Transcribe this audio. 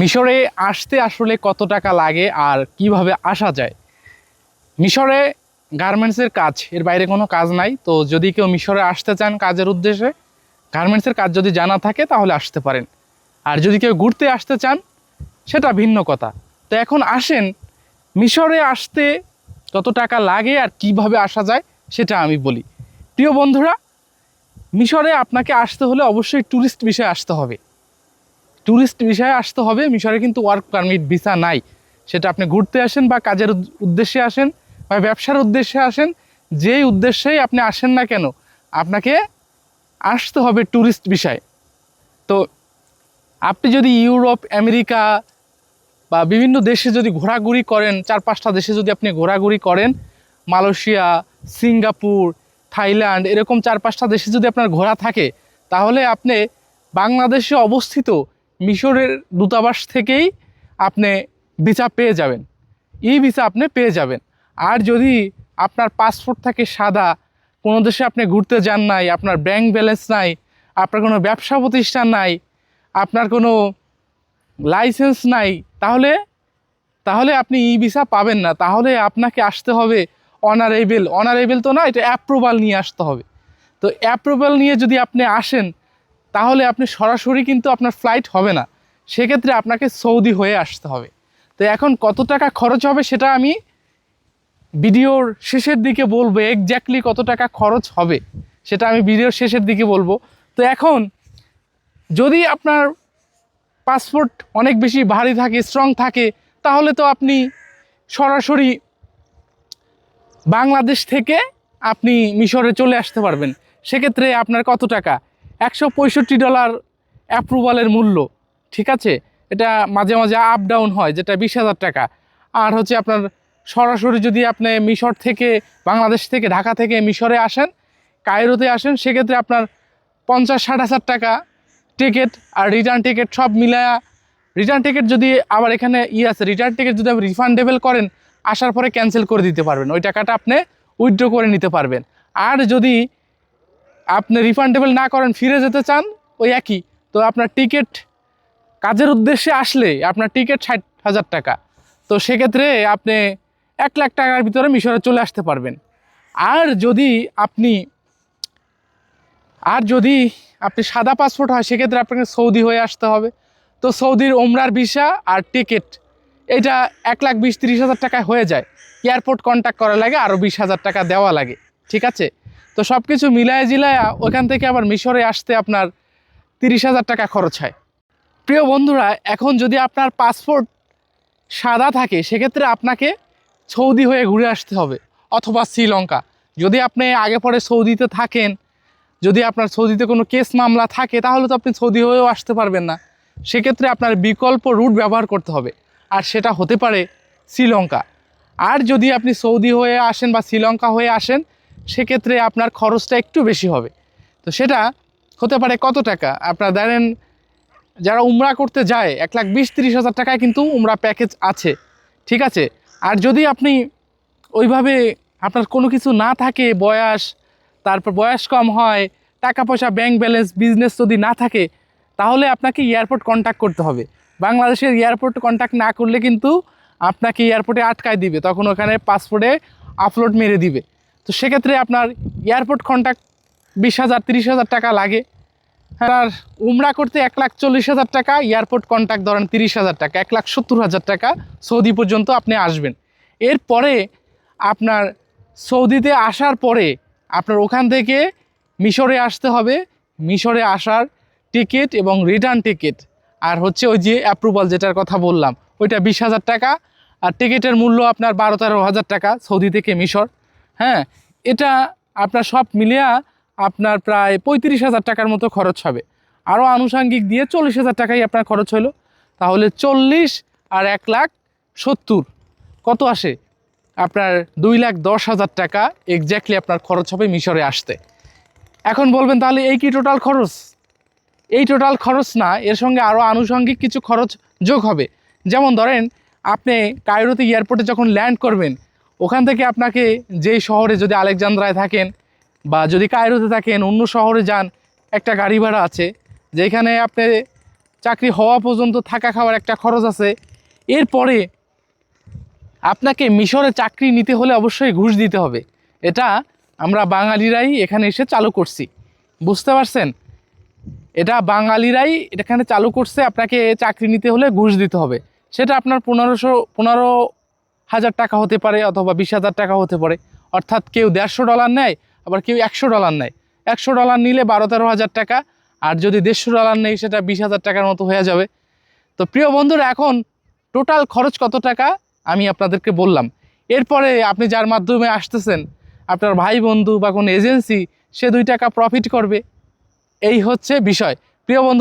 মিশরে আসতে আসলে কত টাকা লাগে আর কীভাবে আসা যায়? মিশরে গার্মেন্টসের কাজ, এর বাইরে কোনো কাজ নাই। তো যদি কেউ মিশরে আসতে চান কাজের উদ্দেশ্যে গার্মেন্টসের কাজ যদি জানা থাকে তাহলে আসতে পারেন। আর যদি কেউ ঘুরতে আসতে চান, সেটা ভিন্ন কথা। তো এখন আসেন, মিশরে আসতে কত টাকা লাগে আর কীভাবে আসা যায়, সেটা আমি বলি। প্রিয় বন্ধুরা, মিশরে আপনাকে আসতে হলে অবশ্যই ট্যুরিস্ট বিষয়ে আসতে হবে। ট্যুরিস্ট বিষয়ে আসতে হবে, মিশরে কিন্তু ওয়ার্ক পারমিট ভিসা নাই। সেটা আপনি ঘুরতে আসেন বা কাজের উদ্দেশ্যে আসেন বা ব্যবসার উদ্দেশ্যে আসেন, যেই উদ্দেশ্যেই আপনি আসেন না কেন, আপনাকে আসতে হবে ট্যুরিস্ট বিষয়। তো আপনি যদি ইউরোপ, আমেরিকা বা বিভিন্ন দেশে যদি ঘোরাঘুরি করেন, চার পাঁচটা দেশে যদি আপনি ঘোরাঘুরি করেন, মালয়েশিয়া, সিঙ্গাপুর, থাইল্যান্ড, এরকম চার পাঁচটা দেশে যদি আপনার ঘোরা থাকে, তাহলে আপনি বাংলাদেশে অবস্থিত মিশরের দূতাবাস থেকেই আপনি ভিসা পেয়ে যাবেন। ই ভিসা আপনি পেয়ে যাবেন। আর যদি আপনার পাসপোর্ট থাকে সাদা, কোনো দেশে আপনি ঘুরতে যান নাই, আপনার ব্যাংক ব্যালেন্স নাই, আপনার কোনো ব্যবসা প্রতিষ্ঠান নাই, আপনার কোনো লাইসেন্স নাই, তাহলে তাহলে আপনি ই ভিসা পাবেন না। তাহলে আপনাকে আসতে হবে অনারেবেল অনারেবেল তো না, এটা অ্যাপ্রুভাল নিয়ে আসতে হবে। তো অ্যাপ্রুভাল নিয়ে যদি আপনি আসেন তাহলে আপনি সরাসরি কিন্তু আপনার ফ্লাইট হবে না। সেক্ষেত্রে আপনাকে সৌদি হয়ে আসতে হবে। তো এখন কত টাকা খরচ হবে সেটা আমি ভিডিওর শেষের দিকে বলব এক্স্যাক্টলি কত টাকা খরচ হবে সেটা আমি ভিডিওর শেষের দিকে বলব। তো এখন যদি আপনার পাসপোর্ট অনেক বেশি ভারী থাকে স্ট্রং থাকে, তাহলে তো আপনি সরাসরি বাংলাদেশ থেকে আপনি মিশরে চলে আসতে পারবেন। সেক্ষেত্রে আপনার কত টাকা? একশো পঁয়ষট্টি ডলার অ্যাপ্রুভালের মূল্য, ঠিক আছে? এটা মাঝে মাঝে আপ ডাউন হয়, যেটা বিশ হাজার টাকা। আর হচ্ছে আপনার সরাসরি যদি আপনি মিশর থেকে, বাংলাদেশ থেকে, ঢাকা থেকে মিশরে আসেন, কায়রোতে আসেন, সেক্ষেত্রে আপনার পঞ্চাশ, ষাট হাজার টাকা টিকিট আর রিটার্ন টিকিট সব মিলায়া রিটার্ন টিকিট যদি আবার এখানে ই আছে রিটার্ন টিকিট যদি আপনি রিফান্ডেবল করেন, আসার পরে ক্যান্সেল করে দিতে পারবেন। ওই টাকাটা আপনি উইথড্র করে নিতে পারবেন। আর যদি আপনি রিফান্ডেবল না করেন, ফিরে যেতে চান, ওই একই। তো আপনার টিকিট কাজের উদ্দেশ্যে আসলে আপনার টিকিট ষাট হাজার টাকা। তো সেক্ষেত্রে আপনি এক লাখ টাকার ভিতরে মিশরে চলে আসতে পারবেন। আর যদি আপনি, আর যদি আপনি সাদা পাসপোর্ট হয়, সেক্ষেত্রে আপনাকে সৌদি হয়ে আসতে হবে। তো সৌদির ওমরার ভিসা আর টিকিট এটা এক লাখ বিশ তিরিশ হাজার টাকায় হয়ে যায়। এয়ারপোর্ট কন্ট্যাক্ট করা লাগে আরও বিশ হাজার টাকা দেওয়া লাগে। ঠিক আছে? তো সব কিছু মিলায় জিলায়া ওখান থেকে আবার মিশরে আসতে আপনার তিরিশ হাজার টাকা খরচ হয়। প্রিয় বন্ধুরা, এখন যদি আপনার পাসপোর্ট সাদা থাকে, সেক্ষেত্রে আপনাকে সৌদি হয়ে ঘুরে আসতে হবে, অথবা শ্রীলঙ্কা। যদি আপনি আগে পরে সৌদিতে থাকেন, যদি আপনার সৌদিতে কোনো কেস মামলা থাকে, তাহলে তো আপনি সৌদি হয়েও আসতে পারবেন না। সেক্ষেত্রে আপনার বিকল্প রুট ব্যবহার করতে হবে, আর সেটা হতে পারে শ্রীলঙ্কা। আর যদি আপনি সৌদি হয়ে আসেন বা শ্রীলঙ্কা হয়ে আসেন সেক্ষেত্রে আপনার খরচটা একটু বেশি হবে। তো সেটা হতে পারে কত টাকা? আপনার ধরেন, যারা উমরা করতে যায়, এক লাখ বিশ, তিরিশ হাজার টাকায় কিন্তু উমরা প্যাকেজ আছে। ঠিক আছে? আর যদি আপনি ওইভাবে আপনার কোনো কিছু না থাকে, বয়স, তারপর বয়স কম হয়, টাকা পয়সা ব্যাংক ব্যালেন্স বিজনেস যদি না থাকে, তাহলে আপনাকে এয়ারপোর্ট কন্ট্যাক্ট করতে হবে। বাংলাদেশের এয়ারপোর্ট কন্ট্যাক্ট না করলে কিন্তু আপনাকে এয়ারপোর্টে আটকায় দিবে। তখন ওখানে পাসপোর্টে আপলোড মেরে দিবে। তো সেক্ষেত্রে আপনার এয়ারপোর্ট কন্ট্যাক্ট বিশ হাজার, তিরিশ হাজার টাকা লাগে। হ্যাঁ আর উমরা করতে এক লাখ চল্লিশ হাজার টাকা এয়ারপোর্ট কন্ট্যাক্ট ধরেন তিরিশ হাজার টাকা, এক লাখ সত্তর হাজার টাকা সৌদি পর্যন্ত আপনি আসবেন। এরপরে আপনার সৌদিতে আসার পরে আপনার ওখান থেকে মিশরে আসতে হবে। মিশরে আসার টিকিট এবং রিটার্ন টিকিট আর হচ্ছে ওই যে অ্যাপ্রুভাল যেটার কথা বললাম, ওইটা বিশ হাজার টাকা। আর টিকিটের মূল্য আপনার বারো তেরো হাজার টাকা সৌদি থেকে মিশর। হ্যাঁ এটা আপনার সব মিলিয়া আপনার প্রায় পঁয়ত্রিশ হাজার টাকার মতো খরচ হবে। আরও আনুষাঙ্গিক দিয়ে চল্লিশ হাজার টাকাই আপনার খরচ হলো। তাহলে চল্লিশ আর এক লাখ সত্তর। কত আসে? আপনার দুই লাখ দশ হাজার টাকা এক্স্যাক্টলি আপনার খরচ হবে মিশরে আসতে। এখন বলবেন তাহলে এই কি টোটাল খরচ? এই টোটাল খরচ না, এর সঙ্গে আরও আনুষঙ্গিক কিছু খরচ যোগ হবে। যেমন ধরেন, আপনি কায়রোতে এয়ারপোর্টে যখন ল্যান্ড করবেন ওখান থেকে আপনাকে যেই শহরে যদি আলেকজান্দ্রায় থাকেন বা যদি কায়রোতে থাকেন, অন্য শহরে যান, একটা গাড়ি ভাড়া আছে, যেখানে আপনি চাকরি হওয়া পর্যন্ত থাকা খাওয়ার একটা খরচ আছে। এরপরে আপনাকে মিশরে চাকরি নিতে হলে অবশ্যই ঘুষ দিতে হবে। এটা আমরা বাঙালিরাই এখানে এসে চালু করছি। বুঝতে পারছেন? এটা বাঙালিরাই এখানে চালু করছে, আপনাকে চাকরি নিতে হলে ঘুষ দিতে হবে। সেটা আপনার পনেরোশো, পনেরো হাজার টাকা হতে পারে অথবা বিশ হাজার টাকা হতে পারে। অর্থাৎ কেউ দেড়শো ডলার নেয়, আবার কেউ একশো ডলার নেয়। একশো ডলার নিলে বারো তেরো হাজার টাকা, আর যদি দেড়শো ডলার নেই সেটা বিশ হাজার টাকার মতো হয়ে যাবে। তো প্রিয় বন্ধুরা, এখন টোটাল খরচ কত টাকা আমি আপনাদেরকে বললাম। এরপরে আপনি যার মাধ্যমে আসতেছেন, আপনার ভাই বন্ধু বা কোনো এজেন্সি, সে দুই টাকা প্রফিট করবে। এই হচ্ছে বিষয়। প্রিয় বন্ধু